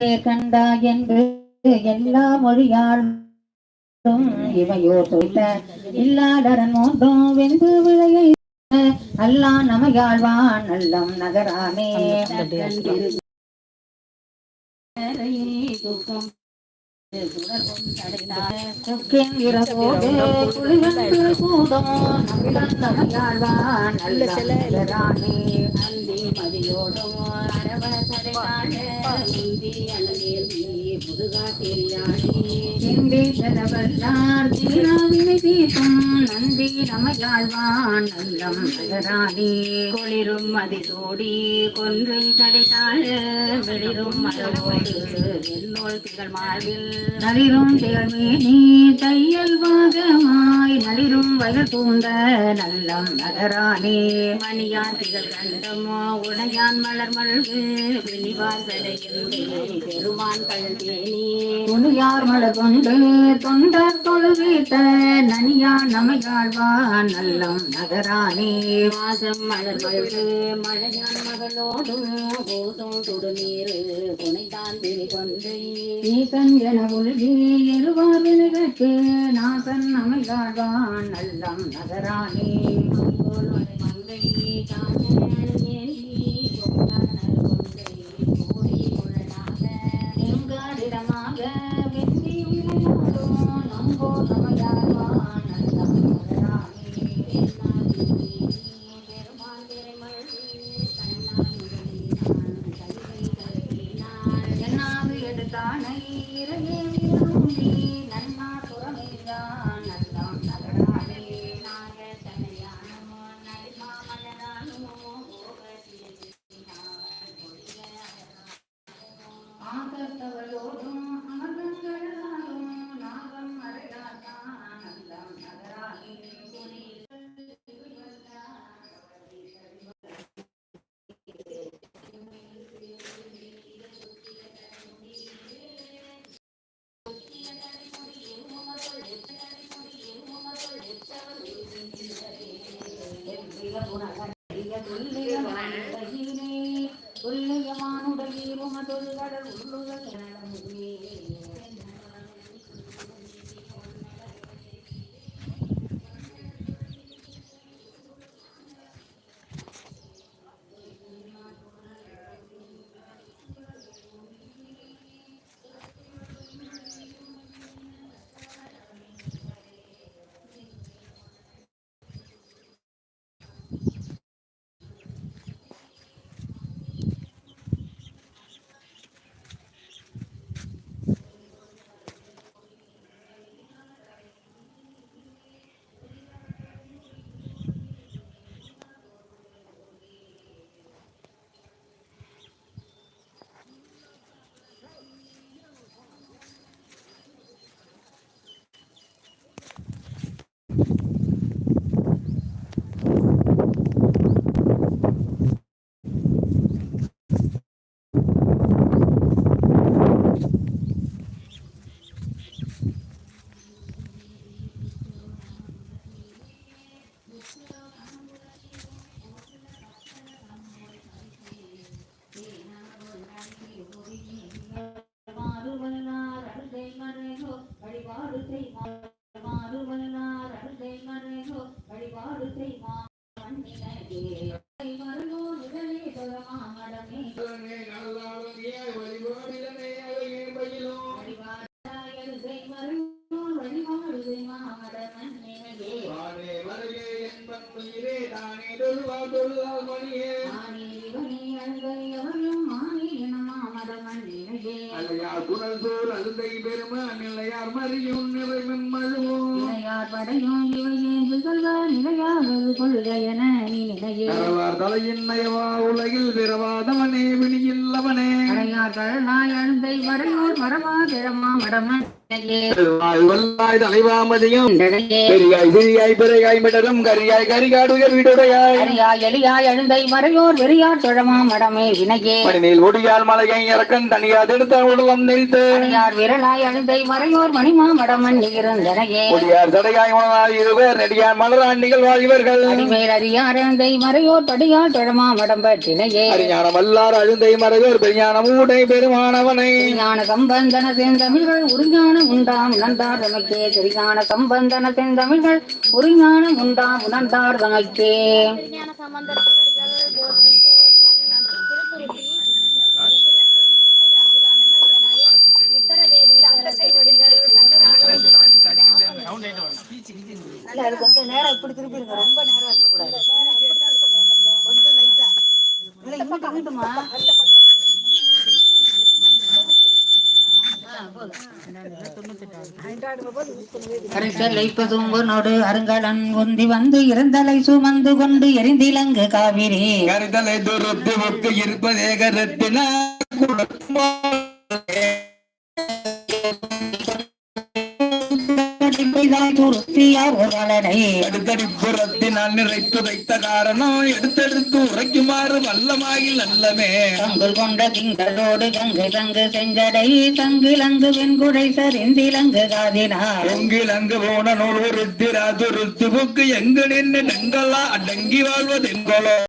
கண்டா என்று எல்லா மொழியாளும் இவையோ சொல்ல இல்லாதரன் மோன்றும் வெந்து விளையை அல்லா நமையாழ்வான் நல்லம் நகராமே. துக்கம் துக்கின் இரவோடு குளிரன்று அந்தி மதியோடும் அரவ இந்தி முருகா தெரியாதே இந்தி நந்தி ரமையாழ்வான் நல்லம் நகரானே கொளிரும் மதிதோடி கொன்றை தடைத்தாள் வெளிரும் மதவோடு எல்லோர் திகழ் மார்பில். நளிரும் திகழ்மேனி தையல் பாகமாய் நளிரும் வயல் பூந்த நல்லம் நகராணி மணியான் திகழ் கண்டமோ உடையான் மலர் மல்கு விழிவார் சடையில் பெருமான் கழுதேனி துணியார் மலர் கொண்டு தொண்டர் தொழுவித்த நனியான் நமையாழ்வான் நல்லம் நகரானே. வாசம் மலர் மல்கு மழையான் மகளோடும் போதும் சுடுநீர் துணைதான் விழி கொண்டு ஈசன் என உழுதி எழுவார் விழுகற்கு நாசன் நமையாழ்வான் நல்லம் நகரானே. மங்கோல் மங்கை என்னாது எடுத்தானை இறையே வீரமுண்டி நன்னா துறமையான் மாறுவல்லார் அழுதை மறையோ வழிபாடு செய்வாமட மண்ணிலே ஆனி நிலையார் படையும் நிலையாவது நிலையே தலையின் நயவா உலகில் பிறவாதவனே விழியில்லவனே அடையார் கழலாய் அழுந்தை வரையோர் மரமா கிழமா மடமன் இடையே பெரியாய் விரியாய் பிறையாய் மிடரும் கரியாய் கரிகாடுயர் வீடுடையாய் அரியாய் எளியாய் அழுந்தை மறையோர் வெறியார் தொழமா மடமே வினையே. மணிமேல் ஒடியால் மலையை இறக்கன் தனியாது எடுத்த உடலம் விரலாய் மறையோர் மணிமா மடமன் நிகழ்ந்தனையே ஒடியார் தடையாய் உணவாய் இருவர் நெடியார் மலரான் அடிமேல் மறையோர் அழுந்தை ஊடை பெருமானவனை. ஞான சம்பந்தன செந்தமிழ்கள் உருஞான உண்டாம் உணர்ந்தார் தமக்கே சரிஞான சம்பந்தன செந்தமிழ்கள் உருஞான உண்டாம் உணர்ந்தார் தமக்கே கொஞ்சம் நேரம் இப்படி திருப்பிடுங்க ரொம்ப நேரம் இருக்கக்கூடாது கொஞ்சம் லைட்டா இல்ல இங்கிட்டு இங்கிட்டுமா கரைத்தலைப்பதும்பனோடு அருங்கலன் ஒந்தி வந்து இருந்தலை சுமந்து கொண்டு எரிந்திலங்கு காவிரி. கருதலை துருத்து இருப்பதே கருத்தின துருத்தியார் ஒரு அலனை அடுத்தடி புறத்தினால் நிறைத்து வைத்த காரணம் எடுத்தெடுத்து உரைக்குமாறு வல்லமாகி நல்லமே தங்குள் கொண்ட திங்களோடு கங்கு தங்கு செஞ்சடை தங்கிலங்கு வெண்குடை சரிந்திலங்கு காதினார் பொங்கில் அங்கு போன நூல் உருத்திரா துருத்து புக்கு எங்கு நின்று நெங்கலா அடங்கி வாழ்வதெங்கோலோ